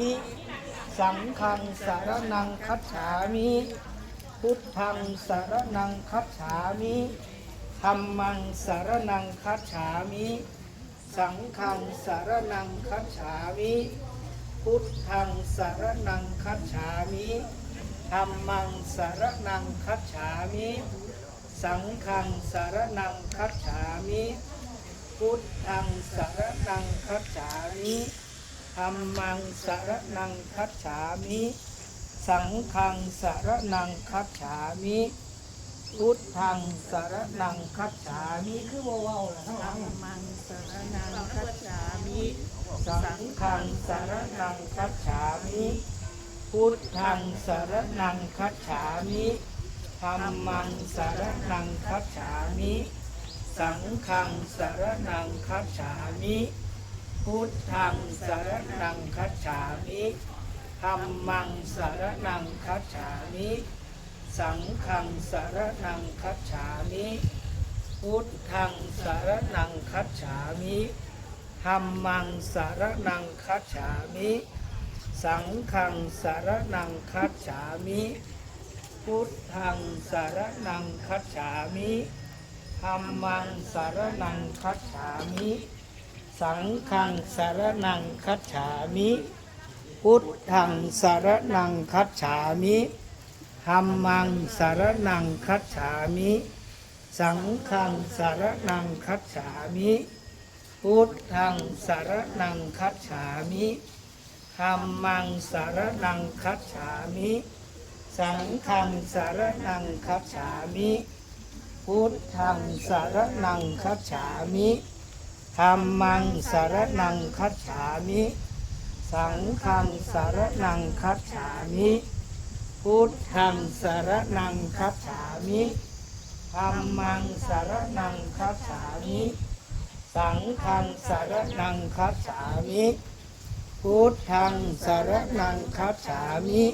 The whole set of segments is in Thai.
มิสังฆังสารนังคัจฉามิพุทธังสารนังคัจฉามิธรรมังสารนังคัจฉามิ สังฆังสารนังคัจฉามิ พุทธังสารนังคัจฉามิธรรมังสารนังคัจฉามิ สังฆังสารนังคัจฉามิ พุทธังสารนังคัจฉามิ ธรรมังสารนังคัจฉามิ สังฆังสารนังคัจฉามิพุทธังสารนังคัจฉามิคือว่าว้าวล่ะทั้งหลังมังสรนังคัจฉามิสังฆังสารนังคัจฉามิพุทธังสารนังคัจฉามิธรรมังสารนังคัจฉามิ สังฆังสารนังคัจฉามิ พุทธังสารนังคัจฉามิธรรมังสารนังคัจฉามิ สังฆังสารนังคัจฉามิ พุทธังสารนังคัจฉามิธรรมังสารนังคัจฉามิ สังฆังสารนังคัจฉามิ พุทธังสารนังคัจฉามิธรรมังสารนังคัจฉามิ สังฆังสารนังคัจฉามิ พุทธังสารนังคัจฉามิธรรมังสารนังคัจฉามิ สังฆังสารนังคัจฉามิ พุทธังสารนังคัจฉามิธรรมังสารนังคัจฉามิ สังฆังสารนังคัจฉามิ พุทธังสารนังคัจฉามิ ธรรมังสารนังคัจฉามิ สังฆังสารนังคัจฉามิ พุทธังสารนังคัจฉามิธรรมังสารนังคัจฉามิ สังฆังสารนังคัจฉามิ พุทธังสารนังคัจฉามิ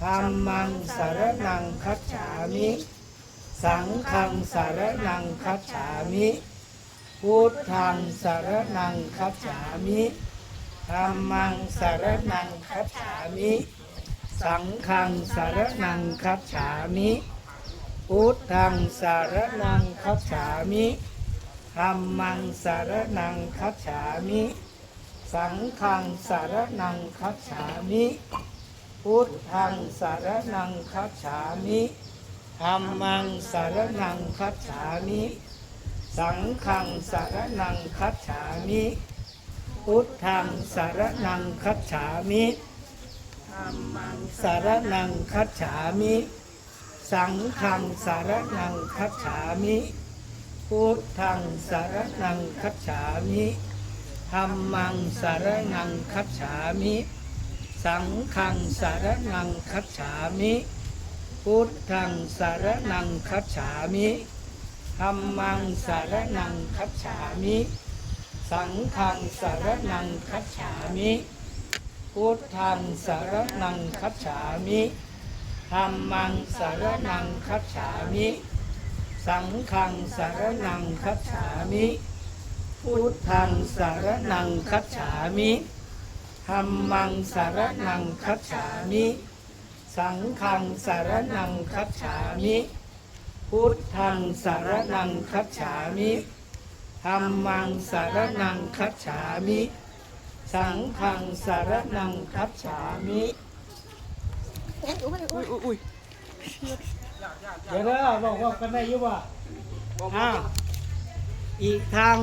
ธรรมังสารนังคัจฉามิ สังฆังสารนังคัจฉามิ พุทธังสารนังคัจฉามิธรรมังสารนังคัจฉามิ สังฆังสารนังคัจฉามิพุทธังสารนังคัจฉามิธรรมังสารนังคัจฉามิ สังฆังสารนังคัจฉามิพุทธังสารนังคัจฉามิธรรมังสารนังคัจฉามิ สังฆังสารนังคัจฉามิพุทธังสารนังคัจฉามิธรรมังสารนังคัจฉามิ สังฆังสารนังคัจฉามิพุทธังสารนังคัจฉามิธรรมังสารนังคัจฉามิ สังฆังสารนังคัจฉามิพุทธังสารนังคัจฉามิ รรมังสารนังคัจฉามิ สังฆังสารนังคัจฉามิพุทธังสารนังคัจฉามิธรรมังสารนังคัจฉามิ สังฆังสารนังคัจฉามิพุทธังสารนังคัจฉามิธรรมังสารนังคัจฉามิ สังฆังสารนังคัจฉามิ พุทธังสารนังคัจฉามิธรรมังสารนังคัจฉามิ สังฆังสารนังคัจฉามิอุ้ยอุ้ยอุ้ยเดี๋ยวนะบอกว่ากันได้อยุบ่อ้าวอีกทาง